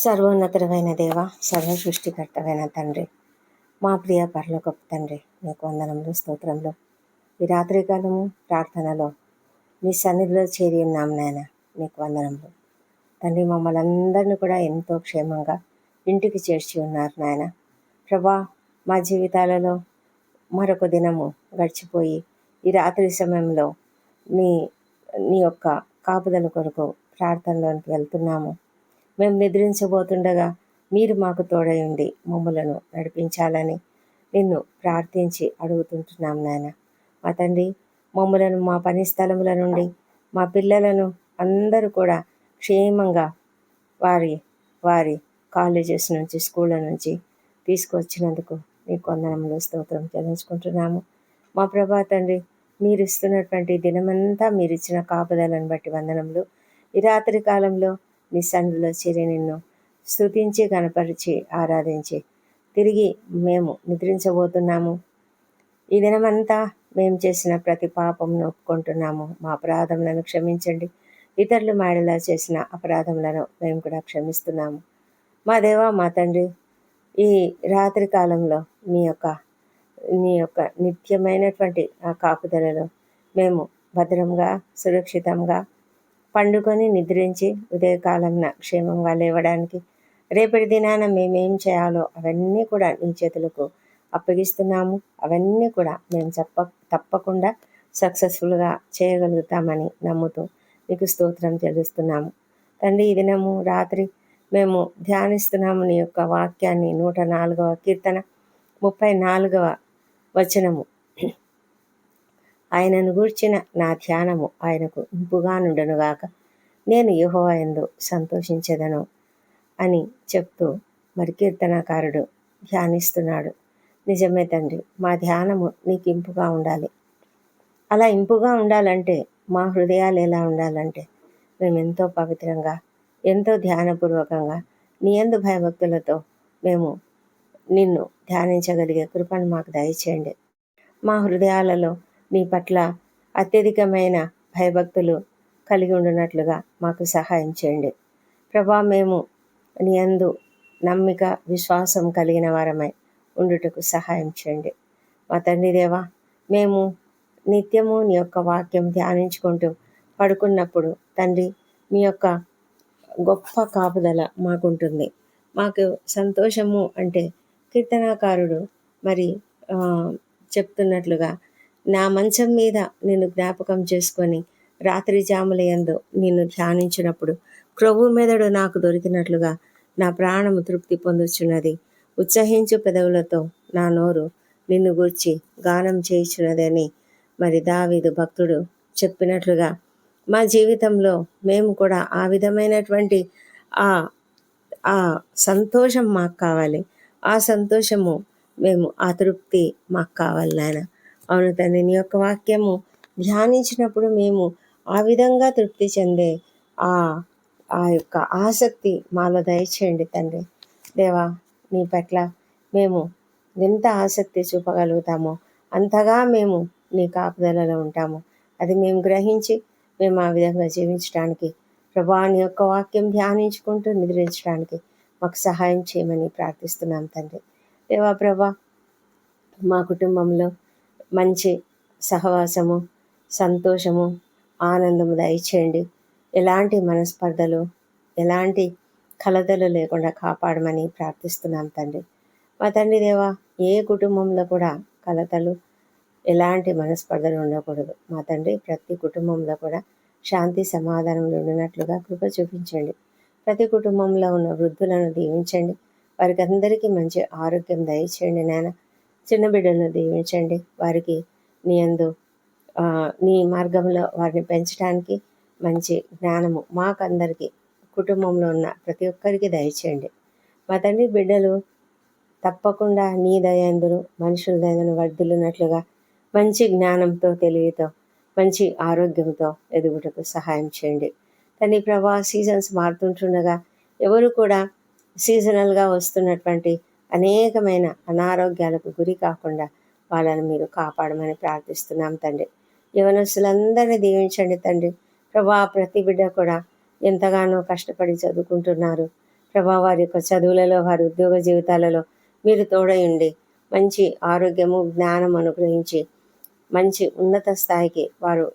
సర్వోన్నతుడమైన దేవ సర్వ సృష్టికర్తమైన తండ్రి మా ప్రియ పరలోకపు తండ్రి నీకు వందనంలో స్తోత్రంలో ఈ రాత్రికాలము ప్రార్థనలో మీ సన్నిధిలో చేరి ఉన్నాం నాయన నీకు వందనములు. తండ్రి మమ్మల్ని అందరినీ కూడా ఎంతో క్షేమంగా ఇంటికి చేర్చి ఉన్నారు నాయన. ప్రభా మా జీవితాలలో మరొక దినము గడిచిపోయి ఈ రాత్రి సమయంలో నీ నీ యొక్క కాపుదల కొరకు ప్రార్థనలోనికి వెళ్తున్నాము. మేము నిద్రించబోతుండగా మీరు మాకు తోడై ఉండి మమ్మలను నడిపించాలని నిన్ను ప్రార్థించి అడుగుతుంటున్నాం నాయన. మా తండ్రి మమ్మలను మా పని స్థలముల నుండి మా పిల్లలను అందరూ కూడా క్షేమంగా వారి వారి కాలేజెస్ నుంచి స్కూళ్ళ నుంచి తీసుకొచ్చినందుకు మీ కొందనములు స్తోత్రం చెల్లించుకుంటున్నాము. మా ప్రభా తండ్రి మీరు ఇస్తున్నటువంటి దినమంతా మీరు ఇచ్చిన కాపుదలను బట్టి వందనములు. ఈ రాత్రి కాలంలో నీ సన్నిధిలో చేరి నిన్ను స్తుతించి కనపరిచి ఆరాధించి. తిరిగి మేము నిద్రించబోతున్నాము. ఈ దినమంతా మేము చేసిన ప్రతి పాపంను ఒప్పుకుంటున్నాము. మా అపరాధములను క్షమించండి. ఇతరులు మాడలా చేసిన అపరాధములను మేము కూడా క్షమిస్తున్నాము. మా దేవా మా తండ్రి ఈ రాత్రి కాలంలో మీ యొక్క నీ యొక్క నిత్యమైనటువంటి ఆ కాపుదలలో మేము భద్రంగా సురక్షితంగా పండుకొని నిద్రించి ఉదయకాలంన క్షేమంగా లేవడానికి రేపటి దినాన మేమేం చేయాలో అవన్నీ కూడా నీ చేతులకు అప్పగిస్తున్నాము. అవన్నీ కూడా మేము చెప్ప తప్పకుండా సక్సెస్ఫుల్గా చేయగలుగుతామని నమ్ముతూ నీకు స్తోత్రం చెల్లిస్తున్నాము తండ్రి ఈ దినము రాత్రి మేము ధ్యానిస్తున్నాము నీ యొక్క వాక్యాన్ని నూట నాలుగవ కీర్తన ముప్పై నాలుగవ వచనము. ఆయనను గూర్చిన నా ధ్యానము ఆయనకు ఇంపుగా నుండనుగాక. నేను యెహోవా యందు సంతోషించెదను అని చెప్తూ మరి కీర్తనాకారుడు ధ్యానిస్తున్నాడు. నిజమే తండ్రి మా ధ్యానము నీకు ఇంపుగా ఉండాలి. అలా ఇంపుగా ఉండాలంటే మా హృదయాలు ఎలా ఉండాలంటే మేము ఎంతో పవిత్రంగా ఎంతో ధ్యానపూర్వకంగా నీ ఎందు భయభక్తులతో మేము నిన్ను ధ్యానించగలిగే కృపను మాకు దయచేయండి. మా హృదయాలలో నీ పట్ల అత్యధికమైన భయభక్తులు కలిగి ఉండునట్లుగా మాకు సహాయం చేయండి. ప్రభా మేము నీ అందు నమ్మిక విశ్వాసం కలిగిన వారమై ఉండుటకు సహాయం చేయండి. మా తండ్రి దేవా మేము నిత్యము నీ యొక్క వాక్యం ధ్యానించుకుంటూ పడుకున్నప్పుడు తండ్రి మీ యొక్క గొప్ప కాపుదల మాకుంటుంది. మాకు సంతోషము అంటే కీర్తనాకారుడు మరి చెప్తున్నట్లుగా నా మంచం మీద నిన్ను జ్ఞాపకం చేసుకొని రాత్రి జాముల యందు నిన్ను ధ్యానించినప్పుడు క్రొవ్వు మెదడు నాకు దొరికినట్లుగా నా ప్రాణము తృప్తి పొందుచున్నది. ఉత్సహించు పెదవులతో నా నోరు నిన్ను గూర్చి గానం చేయుచున్నదని మరి దావీదు భక్తుడు చెప్పినట్లుగా మా జీవితంలో మేము కూడా ఆ విధమైనటువంటి ఆ ఆ సంతోషం మాకు కావాలి. ఆ సంతోషము మేము ఆ తృప్తి మాకు కావాలి నాయన. అవును తండ్రి నీ యొక్క వాక్యము ధ్యానించినప్పుడు మేము ఆ విధంగా తృప్తి చెందే ఆ ఆ యొక్క ఆసక్తి మాలో దయచేయండి తండ్రి. దేవా నీ పట్ల మేము ఎంత ఆసక్తి చూపగలుగుతామో అంతగా మేము నీ కాపుదలలో ఉంటాము. అది మేము గ్రహించి మేము ఆ విధంగా జీవించడానికి ప్రభా నీ యొక్క వాక్యం ధ్యానించుకుంటూ నిద్రించడానికి మాకు సహాయం చేయమని ప్రార్థిస్తున్నాం తండ్రి. దేవా ప్రభా మా కుటుంబంలో మంచి సహవాసము సంతోషము ఆనందము దయచేయండి. ఎలాంటి మనస్పర్ధలు ఎలాంటి కలతలు లేకుండా కాపాడమని ప్రార్థిస్తున్నాం తండ్రి. మా తండ్రి దేవా ఏ కుటుంబంలో కూడా కలతలు ఎలాంటి మనస్పర్ధలు ఉండకూడదు. మా తండ్రి ప్రతి కుటుంబంలో కూడా శాంతి సమాధానములు ఉండినట్లుగా కృప చూపించండి. ప్రతి కుటుంబంలో ఉన్న వృద్ధులను దీవించండి. వారికి అందరికీ మంచి ఆరోగ్యం దయచేయండి నాయన. చిన్న బిడ్డలను దీవించండి. వారికి నీ అందు నీ మార్గంలో వారిని పెంచడానికి మంచి జ్ఞానము మాకందరికీ కుటుంబంలో ఉన్న ప్రతి ఒక్కరికి దయచేయండి. మా తండ్రి బిడ్డలు తప్పకుండా నీ దయందును మనుషుల దయందును వర్ధిల్లునట్లుగా మంచి జ్ఞానంతో తెలివితో మంచి ఆరోగ్యంతో ఎదుగుటకు సహాయం చేయండి. తండ్రి ప్రభా సీజన్స్ మారుతుంటుండగా ఎవరు కూడా సీజనల్గా వస్తున్నటువంటి అనేకమైన అనారోగ్యాలకు గురి కాకుండా వాళ్ళని మీరు కాపాడమని ప్రార్థిస్తున్నాం తండ్రి. యవనస్తులందరినీ దీవించండి తండ్రి. ప్రభా ప్రతి బిడ్డ కూడా ఎంతగానో కష్టపడి చదువుకుంటున్నారు. ప్రభా వారి యొక్క చదువులలో వారి ఉద్యోగ జీవితాలలో మీరు తోడయుండి మంచి ఆరోగ్యము జ్ఞానం అనుగ్రహించి మంచి ఉన్నత స్థాయికి వారు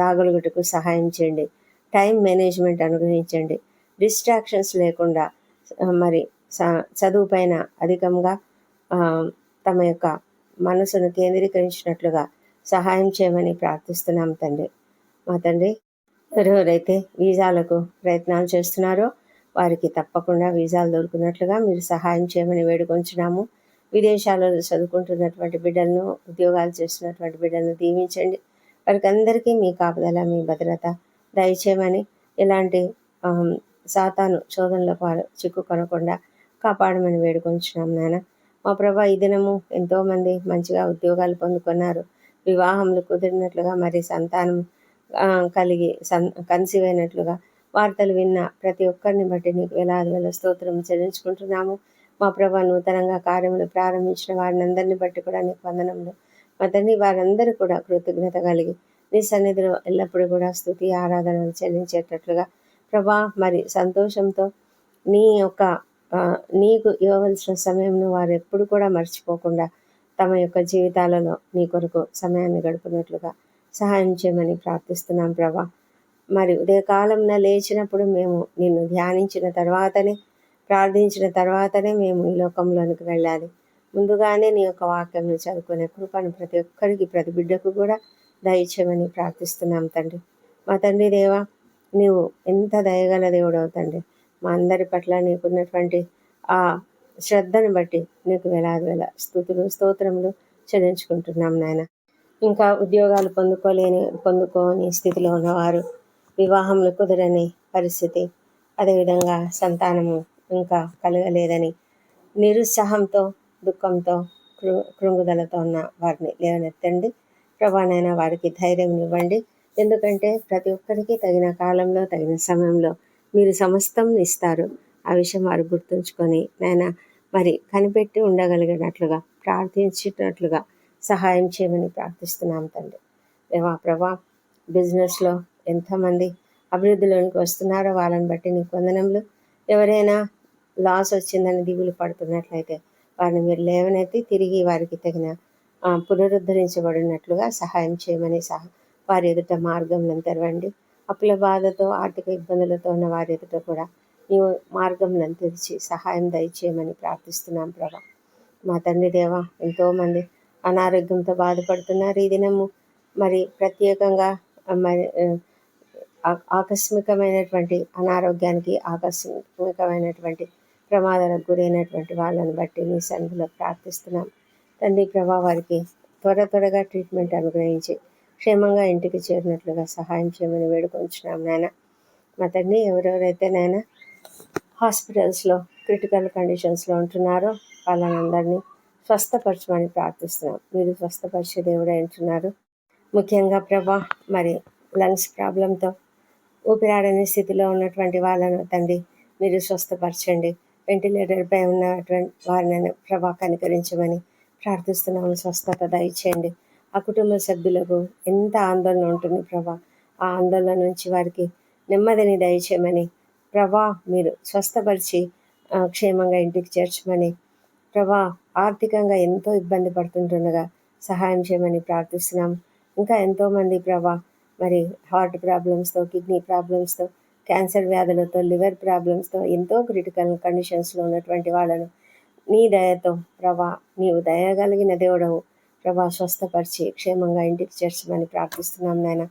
రాగలుగుటకు సహాయం చేయండి. టైం మేనేజ్మెంట్ అనుగ్రహించండి. డిస్ట్రాక్షన్స్ లేకుండా మరి చదువు పైన అధికంగా తమ యొక్క మనసును కేంద్రీకరించినట్లుగా సహాయం చేయమని ప్రార్థిస్తున్నాం తండ్రి. మా తండ్రి ఎవరెవరైతే వీజాలకు ప్రయత్నాలు చేస్తున్నారో వారికి తప్పకుండా వీజాలు దొరుకున్నట్లుగా మీరు సహాయం చేయమని వేడుకొంచున్నాము. విదేశాలలో చదువుకుంటున్నటువంటి బిడ్డలను ఉద్యోగాలు చేస్తున్నటువంటి బిడ్డలను దీవించండి. వారికి అందరికీ మీ కాపుదల మీ భద్రత దయచేయమని ఇలాంటి సాతాను సాతాను శోధనలకు వారు చిక్కుకొనకుండా కాపాడమని వేడుకొంచున్నాం నాయన మా ప్రభా ఈ దినము ఎంతోమంది మంచిగా ఉద్యోగాలు పొందుకున్నారు. వివాహములు కుదిరినట్లుగా మరి సంతానం కలిగి సన్ కన్సీవ్ అయినట్లుగా వార్తలు విన్న ప్రతి ఒక్కరిని బట్టి నీకు వేలాది వేల స్తోత్రం చెల్లించుకుంటున్నాము. మా ప్రభా నూతనంగా కార్యములు ప్రారంభించిన వారిని అందరిని బట్టి కూడా నీకు వందనములు. మా తండ్రి వారందరూ కూడా కృతజ్ఞత కలిగి నీ సన్నిధిలో ఎల్లప్పుడూ కూడా స్థుతి ఆరాధనలు చెల్లించేటట్లుగా ప్రభా మరి సంతోషంతో నీ యొక్క నీకు ఇవ్వవలసిన సమయంను వారు ఎప్పుడు కూడా మర్చిపోకుండా తమ యొక్క జీవితాలలో నీ కొరకు సమయాన్ని గడుపునట్లుగా సహాయం చేయమని ప్రార్థిస్తున్నాం ప్రభా. మరి ఉదయకాలంన లేచినప్పుడు మేము నిన్ను ధ్యానించిన తర్వాతనే ప్రార్థించిన తర్వాతనే మేము ఈ లోకంలోనికి వెళ్ళాలి. ముందుగానే నీ యొక్క వాక్యంను చదువుకునే కృపను ప్రతి ఒక్కరికి ప్రతి బిడ్డకు కూడా దయచేయమని ప్రార్థిస్తున్నాం తండ్రి. మా తండ్రి దేవా నీవు ఎంత దయగల దేవుడవు తండ్రి. మా అందరి పట్ల నీకున్నటువంటి ఆ శ్రద్ధను బట్టి నీకు వేలాది వేల స్థుతులు స్తోత్రములు చెల్లించుకుంటున్నాం నాయన. ఇంకా ఉద్యోగాలు పొందుకోలేని పొందుకోని స్థితిలో ఉన్నవారు వివాహములు కుదరని పరిస్థితి అదేవిధంగా సంతానము ఇంకా కలగలేదని నిరుత్సాహంతో దుఃఖంతో కృ కృంగుదలతో ఉన్న వారిని లేవనెత్తండి. ప్రభానైనా వారికి ధైర్యం ఇవ్వండి ఎందుకంటే ప్రతి ఒక్కరికి తగిన కాలంలో తగిన సమయంలో మీరు సమస్తం ఇస్తారు. ఆ విషయం వారు గుర్తుంచుకొని నాయన మరి కనిపెట్టి ఉండగలిగినట్లుగా ప్రార్థించినట్లుగా సహాయం చేయమని ప్రార్థిస్తున్నాం తండ్రి. దేవా ప్రభా బిజినెస్లో ఎంతమంది అభివృద్ధిలోనికి వస్తున్నారో వాళ్ళని బట్టి నీకు వందనములు ఎవరైనా లాస్ వచ్చిందని దిగులు పడుతున్నట్లయితే వారిని మీరు లేవనెత్తి తిరిగి వారికి తగిన పునరుద్ధరించబడినట్లుగా సహాయం చేయమని సహా వారి ఎదుట మార్గంలో తెరవండి అప్పుల బాధతో ఆర్థిక ఇబ్బందులతో ఉన్న వారి ఎదుట కూడా నీవు మార్గంలను తెరిచి సహాయం దయచేయమని ప్రార్థిస్తున్నాం ప్రభా. మా తండ్రి దేవ ఎంతోమంది అనారోగ్యంతో బాధపడుతున్నారు ఈ దినము. మరి ప్రత్యేకంగా మరి ఆకస్మికమైనటువంటి అనారోగ్యానికి ఆకస్మికమైనటువంటి ప్రమాదాలకు గురైనటువంటి వాళ్ళని బట్టి మీ సన్నిధిలో ప్రార్థిస్తున్నాం. తండ్రి ప్రభా వారికి త్వర త్వరగా ట్రీట్మెంట్ అనుగ్రహించి క్షేమంగా ఇంటికి చేరినట్లుగా సహాయం చేయమని వేడుకొంచున్నాం నాయన మా తండ్రి ఎవరెవరైతే నాయన హాస్పిటల్స్లో క్రిటికల్ కండిషన్స్లో ఉంటున్నారో వాళ్ళనందరినీ స్వస్థపరచమని ప్రార్థిస్తున్నాం. మీరు స్వస్థపరిచే దేవుడే అంటున్నారు ముఖ్యంగా ప్రభా మరి లంగ్స్ ప్రాబ్లంతో ఊపిరాడని స్థితిలో ఉన్నటువంటి వాళ్ళను తండ్రి మీరు స్వస్థపరచండి. వెంటిలేటర్పై ఉన్నటువంటి వారిని ప్రభా కనికరించమని ప్రార్థిస్తున్నాము స్వస్థత దయచేయండి. ఆ కుటుంబ సభ్యులకు ఎంత ఆందోళన ఉంటుంది ప్రభా. ఆ ఆందోళన నుంచి వారికి నెమ్మదిని దయచేయమని ప్రభా మీరు స్వస్థపరిచి క్షేమంగా ఇంటికి చేర్చమని ప్రభా ఆర్థికంగా ఎంతో ఇబ్బంది పడుతుంటుండగా సహాయం చేయమని ప్రార్థిస్తున్నాం. ఇంకా ఎంతోమంది ప్రభా మరి హార్ట్ ప్రాబ్లమ్స్తో కిడ్నీ ప్రాబ్లమ్స్తో క్యాన్సర్ వ్యాధులతో లివర్ ప్రాబ్లమ్స్తో ఎంతో క్రిటికల్ కండిషన్స్లో ఉన్నటువంటి వాళ్ళను నీ దయతో ప్రభా నీవు దయగలిగిన దేవుడవు. ప్రభా స్వస్థపరిచి క్షేమంగా ఇంటికి చేర్చమని ప్రార్థిస్తున్నాం నాయన.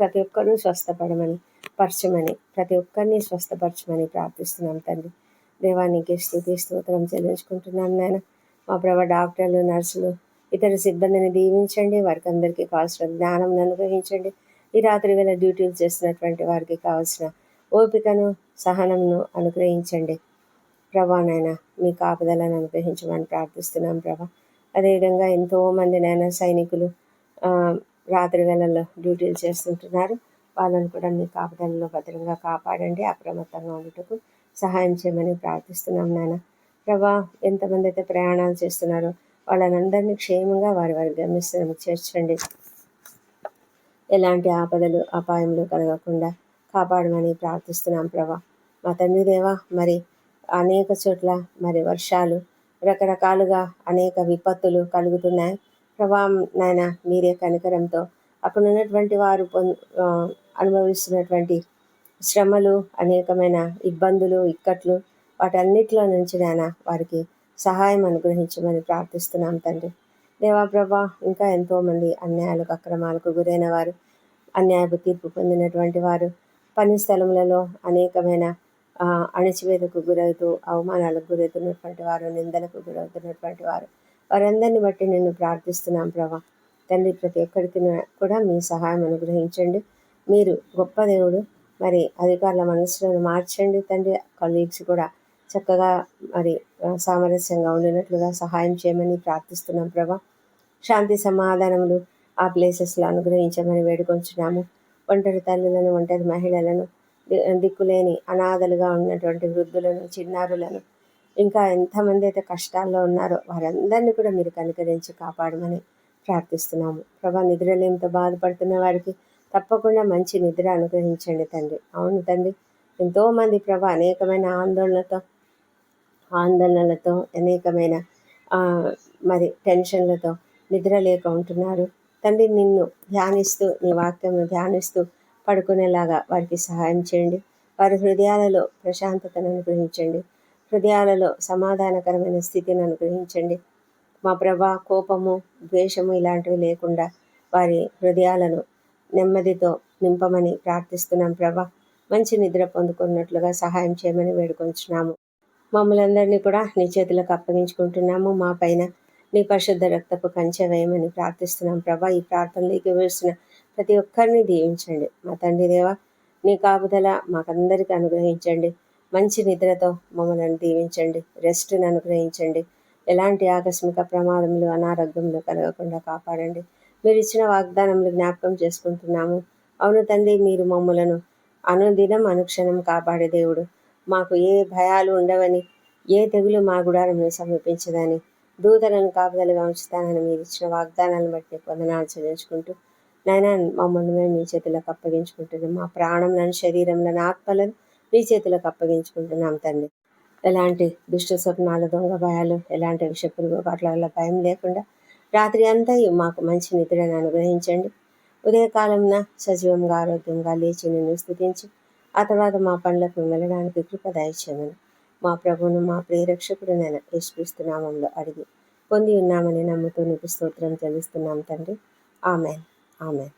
ప్రతి ఒక్కరూ స్వస్థపడమని పరచమని ప్రతి ఒక్కరిని స్వస్థపరచమని ప్రార్థిస్తున్నాం తండ్రి. దేవానికి స్థుతి స్తోత్రం చెల్లించుకుంటున్నాం నాయన. మా ప్రభా డాక్టర్లు నర్సులు ఇతర సిబ్బందిని దీవించండి వారికి అందరికీ కావాల్సిన జ్ఞానం అనుగ్రహించండి. ఈ రాత్రి వేళ డ్యూటీలు చేస్తున్నటువంటి వారికి కావాల్సిన ఓపికను సహనంను అనుగ్రహించండి. ప్రభా నాయన మీ కాపుదలను అనుగ్రహించమని ప్రార్థిస్తున్నాం ప్రభా. అదేవిధంగా ఎంతోమంది నాయన సైనికులు రాత్రి వేళల్లో డ్యూటీలు చేస్తుంటున్నారు. వాళ్ళని కూడా మీ కాపుదలలో భద్రంగా కాపాడండి. అప్రమత్తంగా ఉండటకు సహాయం చేయమని ప్రార్థిస్తున్నాం నాయన. ప్రభా ఎంతమంది అయితే ప్రయాణాలు చేస్తున్నారో వాళ్ళనందరినీ క్షేమంగా వారి వారి గమ్యస్థానం చేర్చండి. ఎలాంటి ఆపదలు అపాయములు కలగకుండా కాపాడమని ప్రార్థిస్తున్నాం ప్రభా. మా తండ్రి దేవా మరి అనేక చోట్ల మరి వర్షాలు రకరకాలుగా అనేక విపత్తులు కలుగుతున్నాయి. ప్రభా నాయన మీరే కనికరంతో అక్కడ ఉన్నటువంటి వారు అనుభవిస్తున్నటువంటి శ్రమలు అనేకమైన ఇబ్బందులు ఇక్కట్లు వాటన్నిటిలో నుంచి నాయన వారికి సహాయం అనుగ్రహించమని ప్రార్థిస్తున్నాం తండ్రి. దేవా ప్రభా ఇంకా ఎంతోమంది అన్యాయాలకు అక్రమాలకు గురైన వారు అన్యాయపు తీర్పు పొందినటువంటి వారు పని స్థలములలో అనేకమైన అణచివేతకు గురవుతూ అవమానాలకు గురవుతున్నటువంటి వారు నిందలకు గురవుతున్నటువంటి వారు. వారందరిని బట్టి నేను ప్రార్థిస్తున్నాం ప్రభా. తండ్రి ప్రతి ఒక్కరికి కూడా మీ సహాయం అనుగ్రహించండి. మీరు గొప్ప దేవుడు. మరి అధికారుల మనసులను మార్చండి తండ్రి. కలీగ్స్ కూడా చక్కగా మరి సామరస్యంగా ఉండినట్లుగా సహాయం చేయమని ప్రార్థిస్తున్నాం ప్రభా. శాంతి సమాధానములు ఆ ప్లేసెస్లో అనుగ్రహించమని వేడుకొంచున్నాము. ఒంటరి తల్లులను ఒంటరి మహిళలను దిక్కులేని అనాథలుగా ఉన్నటువంటి వృద్ధులను చిన్నారులను ఇంకా ఎంతమంది అయితే కష్టాల్లో ఉన్నారో వారందరినీ కూడా మీరు కనుకరించి కాపాడమని ప్రార్థిస్తున్నాము. ప్రభా నిద్రలేమితో బాధపడుతున్న వారికి తప్పకుండా మంచి నిద్ర అనుగ్రహించండి తండ్రి. అవును తండ్రి ఎంతోమంది ప్రభా అనేకమైన ఆందోళనతో ఆందోళనలతో అనేకమైన మరి టెన్షన్లతో నిద్ర లేక ఉంటున్నారు. తండ్రి నిన్ను ధ్యానిస్తూ నీ వాక్యం ధ్యానిస్తూ పడుకునేలాగా వారికి సహాయం చేయండి. వారి హృదయాలలో ప్రశాంతతను అనుగ్రహించండి. హృదయాలలో సమాధానకరమైన స్థితిని అనుగ్రహించండి. మా ప్రభా కోపము ద్వేషము ఇలాంటివి లేకుండా వారి హృదయాలను నెమ్మదితో నింపమని ప్రార్థిస్తున్నాం ప్రభా. మంచి నిద్ర పొందుకున్నట్లుగా సహాయం చేయమని వేడుకొంచున్నాము. మమ్మల్ని అందరినీ కూడా నీ చేతులకు అప్పగించుకుంటున్నాము. మా పైన నీ పరిశుద్ధ రక్తపు కంచె వేయమని ప్రార్థిస్తున్నాం ప్రభా. ఈ ప్రార్థనలోకి వేసిన ప్రతి ఒక్కరిని దీవించండి. మా తండ్రి దేవ నీ కాపుదల మాకందరికీ అనుగ్రహించండి. మంచి నిద్రతో మమ్మల్ని దీవించండి. రెస్ట్ని అనుగ్రహించండి. ఎలాంటి ఆకస్మిక ప్రమాదములు అనారోగ్యములు కలగకుండా కాపాడండి. మీరు ఇచ్చిన వాగ్దానములు జ్ఞాపకం చేసుకుంటున్నాము. అవును తండ్రి మీరు మమ్మలను అనుదినం అనుక్షణం కాపాడే దేవుడు. మాకు ఏ భయాలు ఉండవని ఏ తెగులు మా గుడారంలో సమీపించదని దూతలను కాపుదలుగా ఉంచుతానని మీరు ఇచ్చిన వాగ్దానాలను బట్టి కొందనాలు చెల్లించుకుంటూ నాయన మమ్మల్ని మేము మీ చేతులకు అప్పగించుకుంటున్నాం. మా ప్రాణంలో శరీరంలో ఆత్మలను మీ చేతులకు అప్పగించుకుంటున్నాం తండ్రి. ఎలాంటి దుష్ట స్వప్నాలు దొంగ భయాలు ఎలాంటి విషపురుగు అట్లా వల్ల భయం లేకుండా రాత్రి అంతా మాకు మంచి నిద్రను అనుగ్రహించండి. ఉదయకాలంన సజీవంగా ఆరోగ్యంగా లేచి నిన్ను స్థుతించి ఆ తర్వాత మా పనులకు వెళ్ళడానికి కృప దయచేయమని మా ప్రభువును మా ప్రియరక్షకుడు నేను యేసుక్రీస్తునామంలో అడిగి పొంది ఉన్నామని నమ్ముతూ నీకు స్తోత్రం తెలుస్తున్నాం తండ్రి. ఆమెన్. ఆమెన్